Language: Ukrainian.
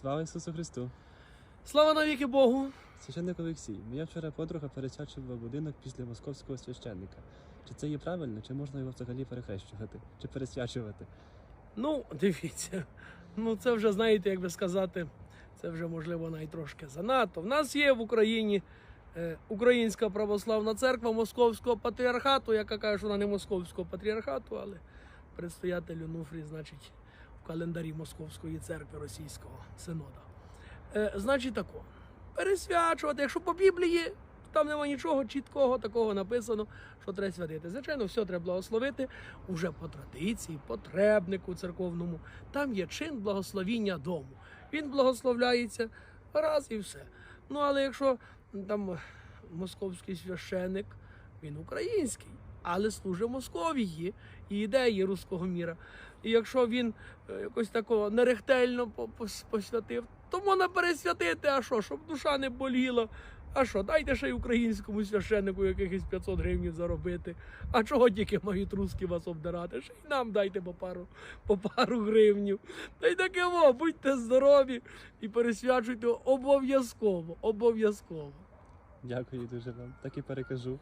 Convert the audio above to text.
Слава Ісусу Христу! Слава навіки Богу! Священник Олексій, моя вчора подруга пересвячувала будинок після московського священника. Чи це є правильно, чи можна його взагалі перехрещувати, чи пересвячувати? Ну, дивіться, ну це вже, знаєте, як би сказати, це вже можливо навіть трошки занадто. В нас є в Україні е, Українська православна церква Московського патріархату, яка каже, що вона не Московського патріархату, але предстоятель Онуфрій, значить, календарі Московської церкви Російського Синода. Е, значить тако, пересвячувати, якщо по Біблії. Там нема нічого чіткого такого написано, що треба святити. Звичайно, все треба благословити уже по традиції, потребнику церковному. Там є чин благословіння дому. Він благословляється раз і все. Ну але якщо там московський священик, він український, але служить Московії і ідеї руського міра. І якщо він е, якось такого нерехтельно посвятив, то можна пересвятити, а що, щоб душа не боліла. А що, дайте ще й українському священнику якихось 500 гривень заробити. А чого тільки мають русські вас обдирати? Ще й нам дайте по пару, по пару гривнів. Та й таке во, будьте здорові і пересвячуйте обов'язково, обов'язково. Дякую дуже вам, так і перекажу.